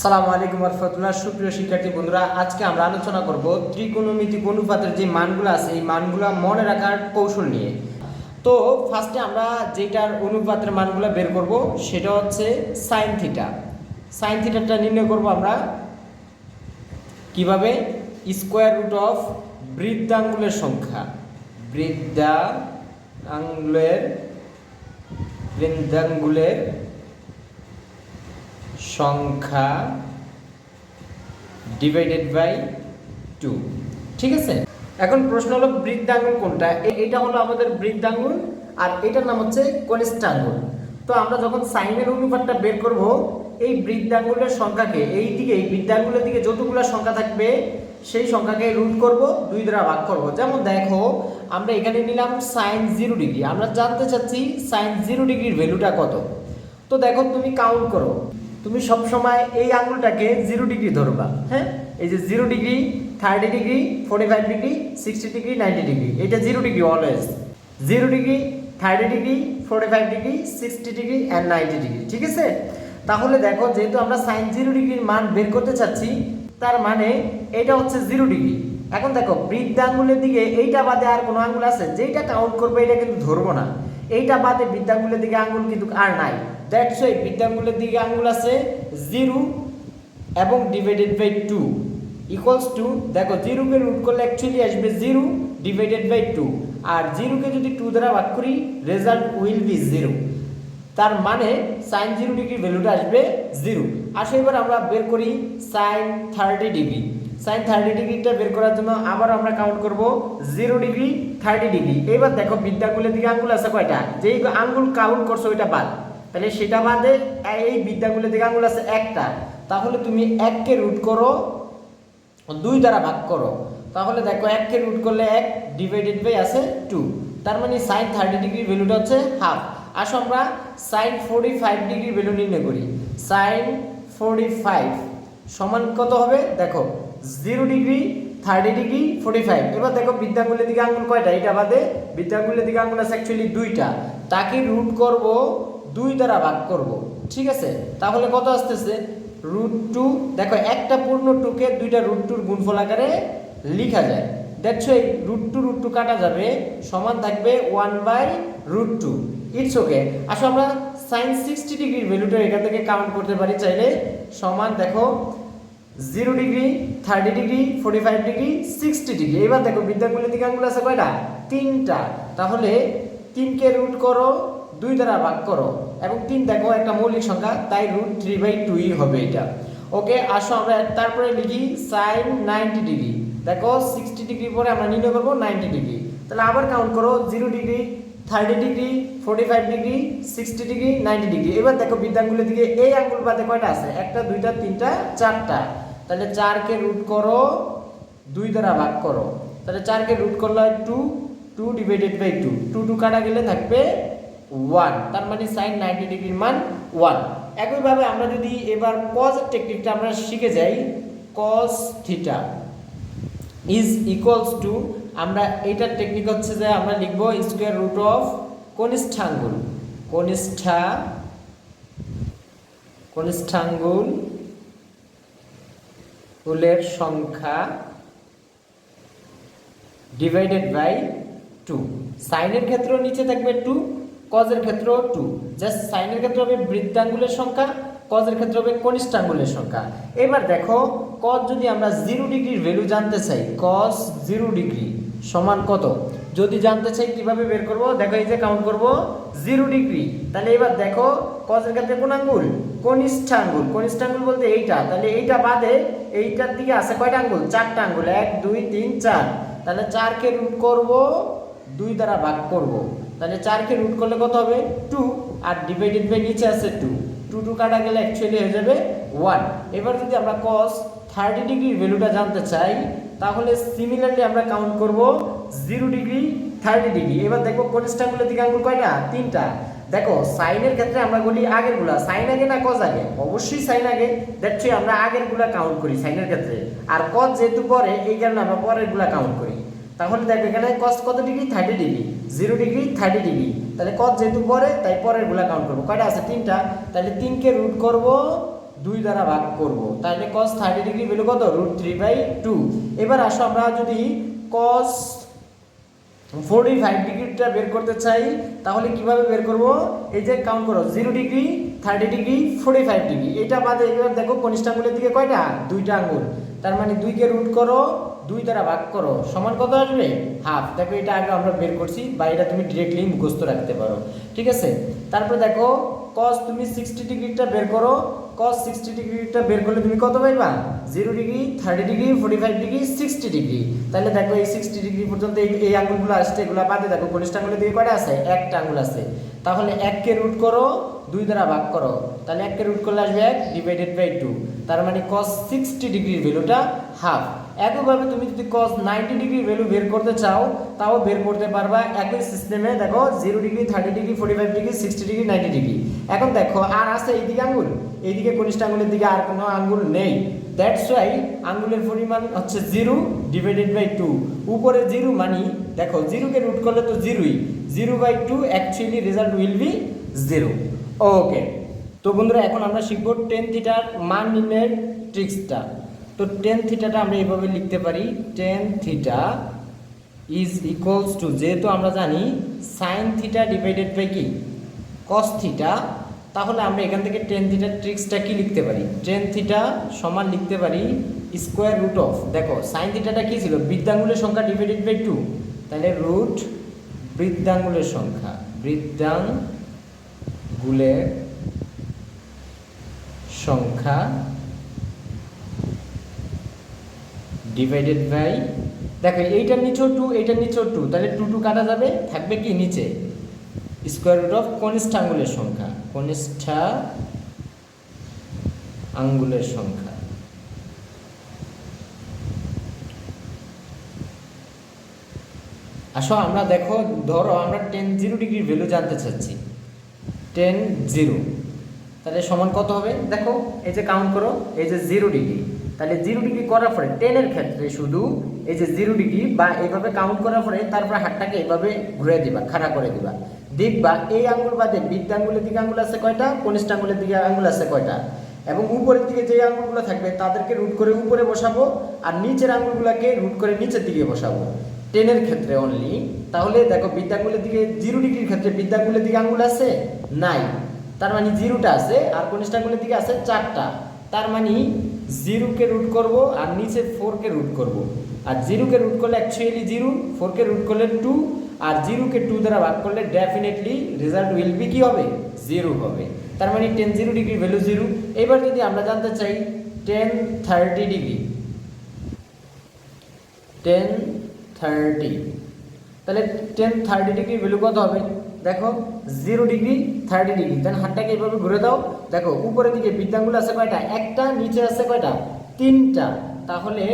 সালামু আলাইকুম রহমতুল্লাহ। সুপ্রিয় শিক্ষার্থী বন্ধুরা, আজকে আমরা আলোচনা করব ত্রিকোণমিতিক অনুপাতের যে মানগুলো আছে, এই মানগুলো মনে রাখার কৌশল নিয়ে। তো ফার্স্টে আমরা যেটার অনুপাতের মানগুলো বের করব, সেটা হচ্ছে সাইন থিটা সাইন থিটাটা নির্ণয় করব আমরা কীভাবে? স্কোয়ার রুট অফ বৃদ্ধাঙ্গুলের সংখ্যা। বৃদ্ধাঙ্গুলের বৃদ্ধাঙ্গুলের সংখ্যা ডিভাইডেড বাই টু ঠিক আছে? এখন প্রশ্ন হলো বৃদ্ধাঙ্গুল কোনটা? এটা হলো আমাদের বৃদ্ধাঙ্গুল আর এটার নাম হচ্ছে কনিষ্ঠ আঙ্গুল তো আমরা যখন সাইনের অনুপাতটা বের করব, এই বৃদ্ধাঙ্গুলের সংখ্যাকে এই দিকে এই বৃদ্ধাঙ্গুলের দিকে যতগুলো সংখ্যা থাকবে, সেই সংখ্যাকে রুট করব, দুই দ্বারা ভাগ করব। যেমন দেখো, আমরা এখানে নিলাম সাইন জিরো ডিগ্রি আমরা জানতে চাচ্ছি সাইন জিরো ডিগ্রির ভ্যালুটা কত। তো দেখো, তুমি কাউন্ট করো। তুমি সব সময় এই আঙ্গুলটাকে জিরো ডিগ্রি ধরবা হ্যাঁ? এই যে zero degree thirty degree forty five degree sixty degree ninety degree এটা zero degree always zero degree thirty degree forty five degree sixty degree and ninety degree ঠিক আছে? তাহলে দেখো, যেহেতু আমরা সাইন জিরো ডিগ্রির মান বের করতে চাচ্ছি, তার মানে এটা হচ্ছে জিরো ডিগ্রি এখন দেখো বৃদ্ধ আঙ্গুলের দিকে এইটা বাদে আর কোনো আঙ্গুল আছে? যেটা কাউন্ট করবে, এটা কিন্তু ধরবো না। এইটা বাদে বৃদ্ধাঙ্গুলের দিকে আঙ্গুল কিন্তু আর নাই। দ্যাটস ওয়াই বৃদ্ধাঙ্গুলের দিকে আঙ্গুল আছে জিরো এবং divided by two equals to দেখো জিরোকে রুট করলে অ্যাকচুয়ালি আসবে জিরো ডিভাইডেড বাই টু আর জিরোকে যদি টু দ্বারা ভাগ করি রেজাল্ট উইল বি জিরো তার মানে সাইন জিরো ডিগ্রি ভ্যালুটা আসবে জিরো আসো এবার আমরা বের করি sine thirty degree sine thirty ডিগ্রিটা বের করার জন্য আবার আমরা কাউন্ট করব জিরো ডিগ্রি থার্টি ডিগ্রি এবার দেখো বিদ্যাগুলের দিকে আঙ্গুল আছে কয়টা? যেই আঙ্গুল কাউন্ট করছ ওইটা বাদ। তাহলে সেটা বাদে এই বিদ্যাগুলের দিকে আঙ্গুল আছে একটা, তাহলে তুমি এককে রুট করো দুই দ্বারা ভাগ করো। তাহলে দেখো এককে রুট করলে এক ডিভাইডেড বাই আছে টু তার মানে সাইন থার্টি ডিগ্রি ভ্যালুটা হচ্ছে হাফ আসো আমরা sine forty five degree value নির্ণয় করি। সাইন ফোর্টি ফাইভ সমান কত হবে? দেখো zero degree thirty degree forty five এবার দেখো বিদ্যাঙ্গুলের দিকে আঙুল কয়টা? এটা বাদে বিদ্যাঙ্গুলের দিকে আঙুল আছে অ্যাকচুয়ালি দুইটা। তাকে রুট করব দুই দ্বারা ভাগ করব, ঠিক আছে? তাহলে কত আসতেছে? রুট টু দেখো, একটা পূর্ণ টুকে দুইটা রুট টুর গুণফল আকারে লিখা যায়। দেখছ, এই রুট টু রুট টু কাটা যাবে, সমান থাকবে one by root two it's okay আসলে আমরা সাইন সিক্সটি ডিগ্রির ভ্যালুটা এখান থেকে কাউন্ট করতে পারি, চাইলে সমান দেখো zero degree thirty degree forty five degree sixty degree এবার দেখো বিদ্যাগুলির দিকে আঙ্গুল আছে কয়টা? তিনটা। তাহলে তিনকে রুট করো দুই দ্বারা ভাগ করো এবং তিন দেখো একটা মৌলিক সংখ্যা, তাই রুট থ্রি বাই টুই হবে এটা। ওকে আসো আমরা তারপরে লিখি সাইন নাইনটি ডিগ্রি দেখো সিক্সটি ডিগ্রি পরে আমরা নির্ণয় করব নাইনটি ডিগ্রি তাহলে আবার কাউন্ট করো zero degree thirty degree forty five degree sixty degree ninety degree এবার দেখো বিদ্যাঙ্গুলের দিকে এই আঙ্গুল বাদে কয়টা আছে? একটা, দুইটা, তিনটা, চারটা। তাহলে চারকে রুট করো, দুই দ্বারা ভাগ করো। তাহলে চারকে রুট করলে two two divided by two two two কাটা গেলে থাকবে ওয়ান তার মানে সাইন নাইনটি ডিগ্রির মান ওয়ান একইভাবে আমরা যদি এবার কজ টেকনিকটা আমরা শিখে যাই cos theta is equals to আমরা এইটার টেকনিক হচ্ছে যে আমরা লিখব স্কোয়ার রুট অফ কনিষ্ঠাঙ্গুল। কনিষ্ঠা কনিষ্ঠাঙ্গুল গুলের সংখ্যা ডিভাইডেড বাই টু সাইনের ক্ষেত্রেও নিচে থাকবে টু কজের ক্ষেত্রেও টু জাস্ট সাইনের ক্ষেত্রে হবে বৃদ্ধাঙ্গুলের সংখ্যা, কজের ক্ষেত্রে হবে কনিষ্ঠাঙ্গুলের সংখ্যা। এবার দেখো কজ যদি আমরা জিরো ডিগ্রির ভ্যালু জানতে চাই কজ জিরো ডিগ্রি সমান কত? যদি জানতে চাই, কীভাবে বের করব? দেখো এই যে কাউন্ট করব জিরো ডিগ্রি তাহলে এবার দেখো কজের ক্ষেত্রে কোন আঙ্গুল? কনিষ্ঠ আঙ্গুল কনিষ্ঠ আঙ্গুল বলতে এইটা। তাহলে এইটা বাদে এইটার দিকে আছে কয়টা আঙ্গুল? চারটা আঙ্গুল। এক, দুই, তিন, চার। তাহলে চারকে রুট করব, দুই দ্বারা ভাগ করব। তাহলে চারকে রুট করলে কত হবে? টু আর ডিভাইডেড বাই নিচে আছে টু টু টু কাটা গেলে অ্যাকচুয়ালি হয়ে যাবে ওয়ান এবার যদি আমরা কস থার্টি ডিগ্রির ভ্যালুটা জানতে চাই, তাহলে সিমিলারলি আমরা কাউন্ট করব জিরো ডিগ্রি থার্টি ডিগ্রি এবার দেখব কনিষ্ঠাঙ্গুলের দিকে আঙ্গুল কয়টা? তিনটা। দেখো সাইনের ক্ষেত্রে আমরা বলি আগেরগুলা সাইন আগে না কজ আগে? অবশ্যই সাইন আগে। দেখছি আমরা আগেরগুলা কাউন্ট করি সাইনের ক্ষেত্রে। আর কজ যেহেতু পরে, এই কারণে আমরা পরেরগুলা কাউন্ট করি। তাহলে দেখো এখানে কস কত degree thirty degree zero degree thirty degree তাহলে কত যেহেতু পরে, তাই পরেরগুলা কাউন্ট করব। কয়টা আছে? তিনটা। তাহলে তিনকে রুট করব, দুই দ্বারা ভাগ করব। তাহলে কস থার্টি ডিগ্রি ভ্যালু কত? রুট থ্রি বাই টু এবার আসো আমরা যদি কস ফোরটি ফাইভ ডিগ্রিটা বের করতে চাই, তাহলে কীভাবে বের করব? এই যে কাউন্ট করো zero degree thirty degree forty five degree এটা বাদে এবার দেখো কনিষ্ঠ আঙুলের দিকে কয়টা? দুইটা আঙুল তার মানে দুইকে রুট করো দুই দ্বারা ভাগ করো, সমান কত আসবে? হাফ। দেখো, এটা আগে আমরা বের করছি বা এটা তুমি ডিরেক্টলি মুখস্থ রাখতে পারো। ঠিক আছে? তারপরে দেখো কস তুমি সিক্সটি ডিগ্রিটা বের করো। কস সিক্সটি ডিগ্রিটা বের করলে তুমি কত পাইবা? Zero degree thirty degree forty five degree sixty degree. তাহলে দেখো, এই সিক্সটি ডিগ্রি পর্যন্ত এই এই আঙুলগুলো আসছে, এগুলো বাদে দেখো কনিষ্ঠ আঙুলের দিকে কয়টা আছে? একটা আঙুল আছে। তাহলে এককে রুট করো, দুই দ্বারা ভাগ করো। তাহলে এককে রুট করলে আসবে এক ডিভাইডেড বাই টু তার মানে কস সিক্সটি ডিগ্রির ভ্যালুটা হাফ একইভাবে তুমি যদি কস নাইনটি ডিগ্রি ভ্যালু বের করতে চাও, তাও বের করতে পারবা একই সিস্টেমে দেখো zero degree thirty degree forty five degree sixty degree ninety degree এখন দেখো, আর আছে এইদিকে আঙ্গুল। এইদিকে কনিষ্ঠ আঙ্গুলের দিকে আর কোনো আঙ্গুল নেই। দ্যাটস ওয়াই আঙ্গুলের পরিমাণ হচ্ছে জিরো ডিভাইডেড বাই টু উপরে জিরো মানি, দেখো জিরোকে রুট করলে তো জিরোই zero by two actually result will be zero okay তো বন্ধুরা, এখন আমরা শিখব টেন থিটার মান নির্ণয়ের ট্রিক্সটা তো টেন থিটাটা আমরা এইভাবে লিখতে পারি tan theta is equals to যেহেতু আমরা জানি সাইন থিটা ডিভাইডেড বাই কি? কস থিটা তাহলে আমরা এখান থেকে টেন থিটার ট্রিক্সটা কি লিখতে পারি? টেন থিটা সমান লিখতে পারি স্কোয়ার রুট অফ দেখো সাইন থিটাটা কি ছিল? বৃদ্ধাঙ্গুলের সংখ্যা ডিভাইডেড বাই টু তাহলে রুট বৃদ্ধাঙ্গুলের সংখ্যা বৃদ্ধাঙ্গুলের সংখ্যা ডিভাইডেড বাই দেখো, এইটার নিচেও টু এইটার নিচেও টু তাহলে টু টু কাটা যাবে, থাকবে কি নিচে? স্কোয়ার রুট অফ কনিষ্ঠ আঙ্গুলের সংখ্যা, কনিষ্ঠা আঙ্গুলের সংখ্যা। আসো, আমরা দেখো, ধরো, আমরা টেন জিরো ডিগ্রির ভ্যালু জানতে চাচ্ছি। টেন জিরো তাহলে সমান কত হবে? দেখো, এই যে কাউন্ট করো, এই যে জিরো ডিগ্রি তাহলে জিরো ডিগ্রি করার পরে টেনের ক্ষেত্রে শুধু এই যে জিরো ডিগ্রি বা এইভাবে কাউন্ট করার পরে তারপরে হাতটাকে এইভাবে ঘুরে দিবা, খাড়া করে দিবা। দেখবা এই আঙ্গুল বাদে বৃদ্ধ আঙ্গুলের দিকে আঙ্গুল আছে কয়টা? কনিষ্ঠ আঙ্গুলের দিকে আঙ্গুল আছে কয়টা? এবং উপরের দিকে যে আঙ্গুলগুলো থাকবে তাদেরকে রুট করে উপরে বসাবো আর নিচের আঙ্গুলগুলোকে রুট করে নিচের দিকে বসাবো। টেনের ক্ষেত্রে অনলি তাহলে দেখো বৃদ্ধাঙ্গুলের দিকে জিরো ডিগ্রির ক্ষেত্রে বৃদ্ধাঙ্গুলের দিকে আঙ্গুল আছে? নাই। তার মানে জিরোটা আছে আর কনিষ্ঠ আঙ্গুলের দিকে আছে চারটা। তার মানে জিরোকে রুট করব আর নিচে ফোরকে রুট করব। আর জিরোকে রুট করলে অ্যাকচুয়ালি জিরো ফোরকে রুট করলে টু আর জিরোকে টু দ্বারা ভাগ করলে ডেফিনেটলি রেজাল্ট উইল বি কি হবে? জিরো হবে। তার মানে tan zero degree value zero এবার যদি আমরা জানতে চাই tan thirty degree tan thirty তাহলে টেন থার্টি ডিগ্রি ভ্যালু কত হবে? দেখো zero degree thirty degree then হাতটাকে এইভাবে ঘুরে দাও। দেখো, উপরের দিকে বৃদ্ধাঙ্গুল আছে কয়টা? একটা, নিচে আছে কয়টা? তিনটা। তাহলে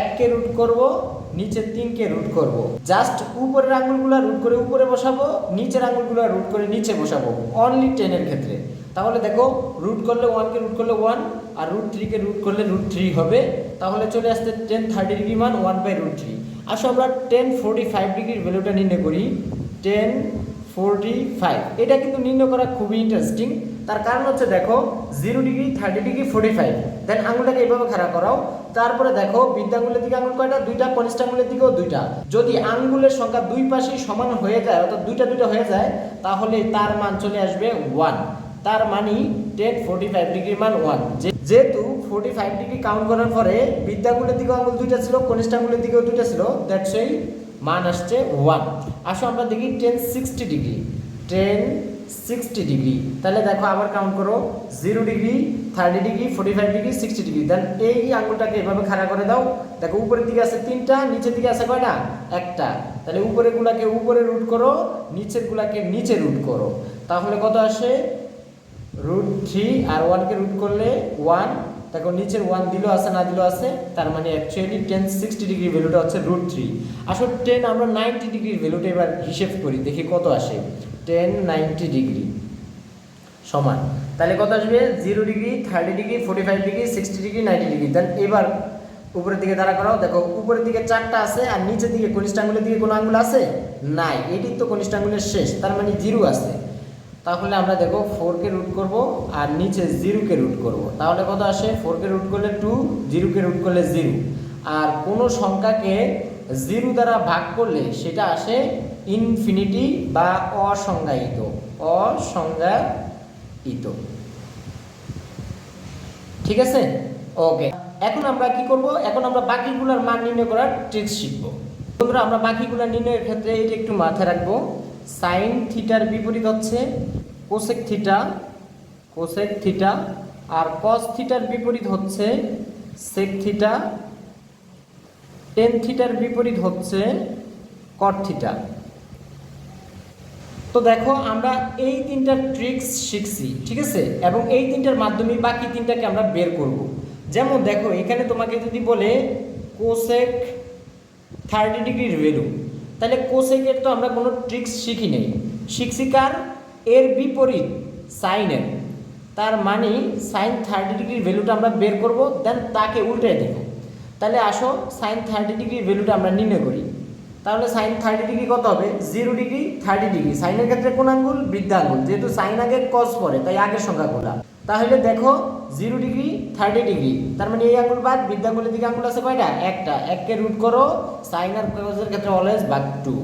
এককে রুট করব, নিচে তিনকে রুট করব। জাস্ট উপরের আঙুলগুলো রুট করে উপরে বসাবো, নিচের আঙুলগুলো রুট করে নিচে বসাবো। অনলি টেনের ক্ষেত্রে। তাহলে দেখো রুট করলে ওয়ানকে রুট করলে ওয়ান আর রুট থ্রিকে রুট করলে রুট থ্রি হবে। তাহলে চলে আসতে টেন থার্টি ডিগ্রি মান ওয়ান বাই রুট থ্রি আসো আমরা টেন ফোরটি ফাইভ ডিগ্রির ভ্যালুটা নির্ণয় করি। টেন ফোরটি ফাইভ এটা কিন্তু নির্ণয় করা খুবই ইন্টারেস্টিং তার কারণ হচ্ছে দেখো zero degree thirty degree forty five then আঙুলটাকে এইভাবে খাড়া করাও। তারপরে দেখো বৃদ্ধাঙ্গুলের দিকে আঙুল কয়টা? দুইটা কনিষ্ঠ আঙুলের দিকেও দুইটা। যদি আঙ্গুলের সংখ্যা দুই পাশেই সমান হয়ে যায়, অর্থাৎ দুইটা দুইটা হয়ে যায়, তাহলে তার মান চলে আসবে ওয়ান তার মানে টেন ফোর্টি ফাইভ ডিগ্রি মান ওয়ান যেহেতু ফোর্টি ফাইভ ডিগ্রি কাউন্ট করার পরে বিদ্যাঙ্গুলের দিকেও আঙুল দুইটা ছিল কনিষ্ঠ আঙুলের দিকেও দুইটা ছিল দ্যাটস এই মান আসছে ওয়ান আসো আমরা দেখি tan sixty degree tan sixty degree তাহলে দেখো আবার কাউন্ট করো। Zero degree thirty degree forty five degree sixty degree then এই আঙুলটাকে এভাবে খাড়া করে দাও। দেখো উপরের দিকে আছে তিনটা, নিচের দিকে আছে কয়টা? একটা। তাহলে উপরের গুলাকে উপরে রুট করো, নিচের গুলাকে নিচে রুট করো। তাহলে কত আসে? রুট থ্রি আর ওয়ানকে রুট করলে ওয়ান দেখো, নিচের ওয়ান দিলেও আছে, না দিলেও আছে, তার মানে অ্যাকচুয়ালি টেন সিক্সটি ডিগ্রি ভ্যালুটা হচ্ছে রুট থ্রি আসলে টেন আমরা নাইনটি ডিগ্রির ভ্যালুটা এবার হিসেব করি, দেখি কত আসে। টেন নাইনটি ডিগ্রি সমান। তাহলে কত আসবে? Zero degree thirty degree forty five degree sixty degree ninety degree then এবার উপরের দিকে দাঁড়া করাও, দেখো, উপরের দিকে চারটা আছে আর নিচের দিকে কনিষ্ঠ আঙ্গুলের দিকে কোনো আঙ্গুল আছে? নাই। এটি তো কনিষ্ঠ আঙ্গুলের শেষ, তার মানে জিরো আছে। তাহলে আমরা দেখো ফোরকে রুট করব আর নিচে জিরোকে রুট করব। তাহলে কত আসে? ফোরকে রুট করলে টু জিরোকে রুট করলে জিরো আর কোনো সংখ্যাকে জিরো দ্বারা ভাগ করলে সেটা আসে ইনফিনিটি বা অসংজ্ঞায়িত। অসংজ্ঞায়িত। ঠিক আছে? ওকে এখন আমরা কি করব? এখন আমরা বাকিগুলোর মান নির্ণয় করার ট্রিক্স শিখব। বন্ধুরা আমরা বাকিগুলো নির্ণয়ের ক্ষেত্রে এটা একটু মাথায় রাখব। সাইন থিটার বিপরীত হচ্ছে কোসেক থিটা কোসেক থিটা, আর কস থিটার বিপরীত হচ্ছে সেক থিটা, টেন থিটার বিপরীত হচ্ছে কট থিটা। তো দেখো, আমরা এই তিনটা ট্রিক্স শিখছি, ঠিক আছে? এবং এই তিনটার মাধ্যমে বাকি তিনটাকে আমরা বের করব। যেমন দেখো, এখানে তোমাকে যদি বলে কোসেক থার্টি ডিগ্রির ভ্যালু তাহলে কোসেকের তো আমরা কোনো ট্রিক্স শিখি নেই। শিখছি কার এর বিপরীত সাইনের। তার মানে সাইন থার্টি ডিগ্রির ভ্যালুটা আমরা বের করব দেন তাকে উল্টে দেব। তাহলে আসো, সাইন থার্টি ডিগ্রির ভ্যালুটা আমরা নির্ণয় করি। তাহলে সাইন থার্টি ডিগ্রি কত হবে? জিরো ডিগ্রি থার্টি ডিগ্রি সাইনের ক্ষেত্রে কোন আঙ্গুল? বৃদ্ধাঙ্গুল। যেহেতু সাইন আগে কস পরে তাই আগের সংখ্যাগুলা। তাহলে দেখো জিরো ডিগ্রি থার্টি ডিগ্রি তার মানে এই আঙ্গুল বাদ, বৃদ্ধাঙ্গুলের দিকে আঙ্গুল আছে কয়টা? একটা। এককে রুট করো সাইন আর কসের ক্ষেত্রে অলওয়েজ বাদ টু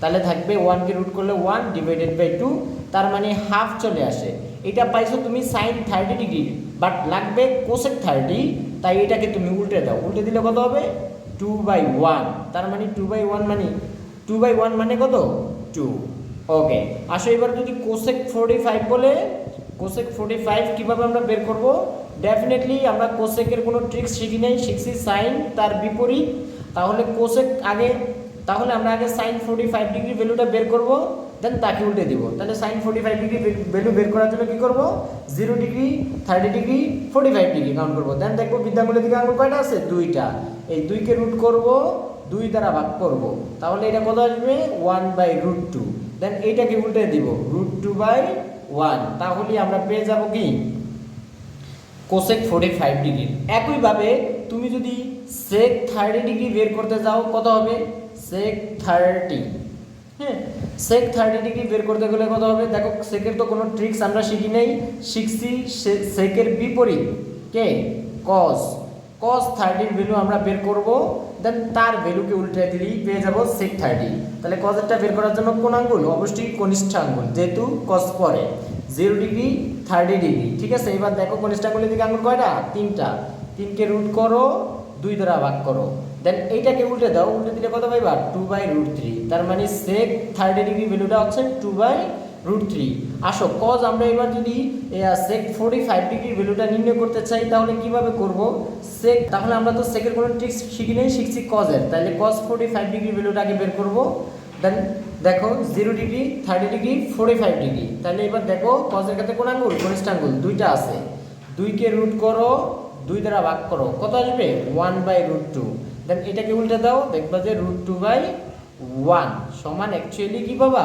তাহলে থাকবে ওয়ানকে রুট করলে ওয়ান ডিভাইডেড বাই টু তার মানে হাফ চলে আসে। এটা পাইছো তুমি সাইন থার্টি ডিগ্রি বাট লাগবে কোসেক থার্টি তাই এটাকে তুমি উল্টে দাও। উল্টে দিলে কত হবে? টু বাই ওয়ান তার মানে টু বাই ওয়ান মানে টু বাই ওয়ান মানে কত? টু ওকে আসো এবার যদি কোসেক ফোরটি ফাইভ বলে কোসেক ফোরটি ফাইভ কীভাবে আমরা বের করব? ডেফিনেটলি আমরা কোসেকের কোনো ট্রিক্স শিখি নাই, শিখছি সাইন তার বিপরীত। তাহলে কোসেক আগে, তাহলে আমরা আগে সাইন ফোরটি ফাইভ ডিগ্রি ভ্যালুটা বের করব দেন তাকে উল্টে দিব। তাহলে sine forty five degree value বের করার জন্য কী করব? Zero degree thirty degree forty five degree count করব। দেন দেখব বিদ্যাঙ্গুলের দিকে আঙুল কয়টা আছে? দুইটা। এই দুইকে রুট করব, দুই দ্বারা ভাগ করব। তাহলে এটা কত আসবে? One by root two then এইটাকে উল্টে দিব রুট টু বাই ওয়ান, তাহলে আমরা পেয়ে যাব কি? কোসেক ফোর্টি ফাইভ ডিগ্রি একইভাবে তুমি যদি সেক থার্টি ডিগ্রি বের করতে যাও, কত হবে? সেক থার্টি হ্যাঁ সেক থার্টি ডিগ্রি বের করতে গেলে কত হবে? দেখো সেকের তো কোনো ট্রিক্স আমরা শিখি নেই। শিখছি সেকের বিপরীত। কে? কস কস থার্টির ভ্যালু আমরা বের করব দেন তার ভ্যালুকে উল্টে দিলেই পেয়ে যাব সেক থার্টি তাহলে কজেরটা বের করার জন্য কোন আঙ্গুল? অবশ্যই কনিষ্ঠ আঙ্গুল, যেহেতু কস পরে। জিরো ডিগ্রি থার্টি ডিগ্রি ঠিক আছে, এবার দেখো কনিষ্ঠ আঙ্গুলের দিকে আঙ্গুল কয়টা? তিনটা। তিনকে রুট করো, দুই দ্বারা ভাগ করো। দেন এইটাকে উল্টে দাও, উল্টে দিলে কত পাইবা? টু বাই রুট থ্রি তার মানে সেক থার্টি ডিগ্রি ভ্যালুটা হচ্ছে টু বাই রুট থ্রি আসো কজ আমরা এবার যদি সেক ফোর্টি ফাইভ ডিগ্রি ভ্যালুটা নির্ণয় করতে চাই, তাহলে কীভাবে করব? সেক তাহলে আমরা তো সেকের কোনো ট্রিক্স শিখি নেই, শিখছি কজের তাহলে কজ ফোর্টি ফাইভ ডিগ্রি ভ্যালুটা আগে বের করব। দেন দেখো zero degree thirty degree forty five degree তাহলে এবার দেখো কজের ক্ষেত্রে কোন আঙ্গুল কনিষ্ঠ আঙ্গুল দুইটা আছে। দুইকে রুট করো, দুই দ্বারা ভাগ করো। কত আসবে? One by root two then এটাকে উল্টে দাও, দেখবা যে রুট টু বাই ওয়ান সমান অ্যাকচুয়ালি কি পাবা?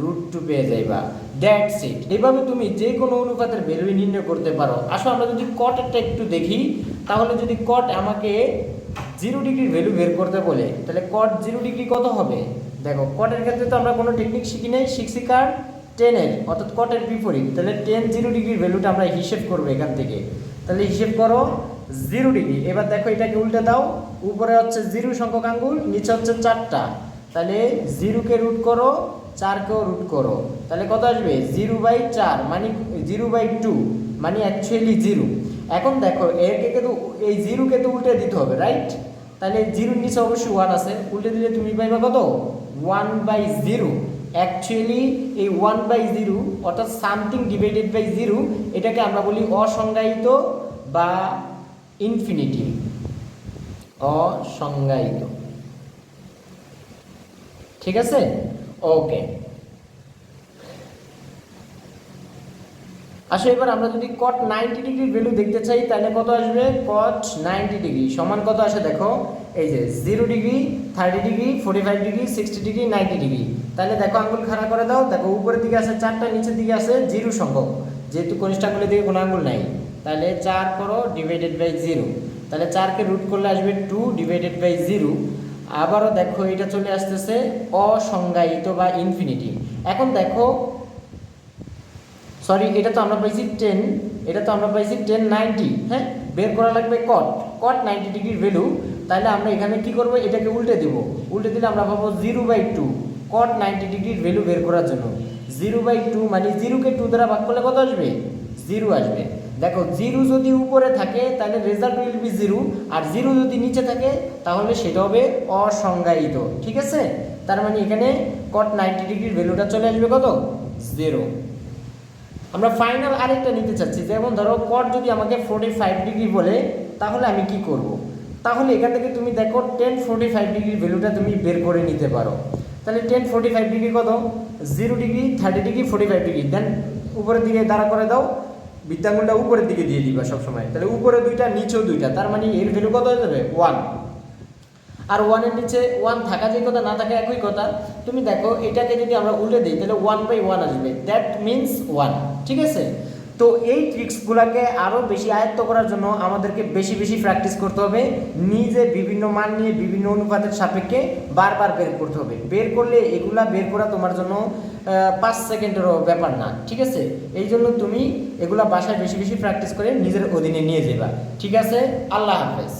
রুট টু পেয়ে যাইবা। দ্যাটস ইট এইভাবে তুমি যে কোনো অনুপাতের ভ্যালু নির্ণয় করতে পারো। আসো, আমরা যদি কটেরটা একটু দেখি, তাহলে যদি কট আমাকে জিরো ডিগ্রির ভ্যালু বের করতে বলে, তাহলে কট জিরো ডিগ্রি কত হবে? দেখো কটের ক্ষেত্রে তো আমরা কোনো টেকনিক শিখি নাই, শিখছি কার? টেনের অর্থাৎ কটের বিপরীত। তাহলে টেন জিরো ডিগ্রির ভ্যালুটা আমরা হিসেব করব এখান থেকে। তাহলে হিসেব করো জিরো ডিগ্রি এবার দেখো, এটাকে উল্টে দাও। উপরে হচ্ছে জিরো সংখ্যক আঙ্গুল, নিচে হচ্ছে চারটা। তাহলে জিরোকে রুট করো চারকেও রুট করো। তাহলে কত আসবে? জিরো বাই চার মানে জিরো বাই টু মানে অ্যাকচুয়ালি জিরো এখন দেখো, একে কিন্তু, এই জিরোকে তো উল্টে দিতে হবে রাইট তাহলে জিরোর নিচে অবশ্যই ওয়ান আছে। উল্টে দিলে তুমি পাইবা কত? ওয়ান বাই জিরো অ্যাকচুয়ালি এই ওয়ান বাই জিরো অর্থাৎ সামথিং ডিভাইডেড বাই জিরো এটাকে আমরা বলি অসংজ্ঞায়িত বা ইনফিনিটি অসংজ্ঞায়িত। ঠিক আছে? ওকে আসলে এবার আমরা যদি কট নাইনটি ডিগ্রির ভ্যালু দেখতে চাই, তাহলে কত আসবে? কট নাইনটি ডিগ্রি সমান কত আসে দেখো? এই যে zero degree thirty degree forty five degree sixty degree ninety degree তাহলে দেখো আঙ্গুল খাড়া করে দাও। দেখো, উপরের দিকে আছে চারটা, নিচের দিকে আছে জিরো সংখ্যক। যেহেতু কনিষ্ঠ আঙ্গুলের দিকে কোনো আঙ্গুল নাই। তাহলে চার করো ডিভাইডেড বাই জিরো তাহলে চারকে রুট করলে আসবে টু ডিভাইডেড বাই জিরো আবারও দেখো এটা চলে আসতেছে অসংজ্ঞায়িত বা ইনফিনিটি এখন দেখো সরি এটা তো আমরা পাইছি টেন এটা তো আমরা পাইছি টেন নাইনটি হ্যাঁ? বের করা লাগবে কট কট নাইনটি ডিগ্রির ভ্যালু তাহলে আমরা এখানে কি করব? এটাকে উল্টে দেব। উল্টে দিলে আমরা পাবো zero by two cot ninety ডিগ্রির ভ্যালু বের করার জন্য। জিরো বাই টু মানে জিরোকে টু দ্বারা ভাগ করলে কত আসবে? জিরো আসবে। দেখো, জিরো যদি উপরে থাকে, তাহলে রেজাল্ট উইল বি জিরো। আর জিরো যদি নিচে থাকে, তাহলে সেটা হবে অসংজ্ঞায়িত। ঠিক আছে? তার মানে এখানে কট নাইনটি ডিগ্রির ভ্যালুটা চলে আসবে কত? জিরো। আমরা ফাইনাল আরেকটা নিতে চাচ্ছি। যেমন ধরো কট যদি আমাকে ফোর্টি ফাইভ ডিগ্রি বলে, তাহলে আমি কি করব। তাহলে এখান থেকে তুমি দেখো টেন ফোর্টি ফাইভ ডিগ্রির ভ্যালুটা তুমি বের করে নিতে পারো। তাহলে টেন ফোর্টি ফাইভ ডিগ্রি কত? Zero degree thirty degree forty five degree then উপরের দিকে দাঁড়া করে দাও। বৃত্তাঙ্গুলটা উপরের দিকে দিয়ে দিবা সবসময়। তাহলে উপরে দুইটা, নিচেও দুইটা, তার মানে এর ভ্যালু কত হয়ে যাবে? ওয়ান আর ওয়ানের নিচে ওয়ান থাকা যে কথা, না থাকা একই কথা, তুমি দেখো এটাকে যদি আমরা উল্টে দিই, তাহলে ওয়ান বাই ওয়ান আসবে। দ্যাট মিনস ওয়ান ঠিক আছে? তো এই ট্রিক্সগুলোকে আরও বেশি আয়ত্ত করার জন্য আমাদেরকে বেশি বেশি প্র্যাকটিস করতে হবে। নিজে বিভিন্ন মান নিয়ে বিভিন্ন অনুপাতের সাপেক্ষে বারবার বের করতে হবে। বের করলে এগুলা বের করা তোমার জন্য পাঁচ সেকেন্ডেরও ব্যাপার না, ঠিক আছে? এই জন্য তুমি এগুলা বাসায় বেশি বেশি প্র্যাকটিস করে নিজের অধীনে নিয়ে যাবা ঠিক আছে? আল্লাহ হাফেজ।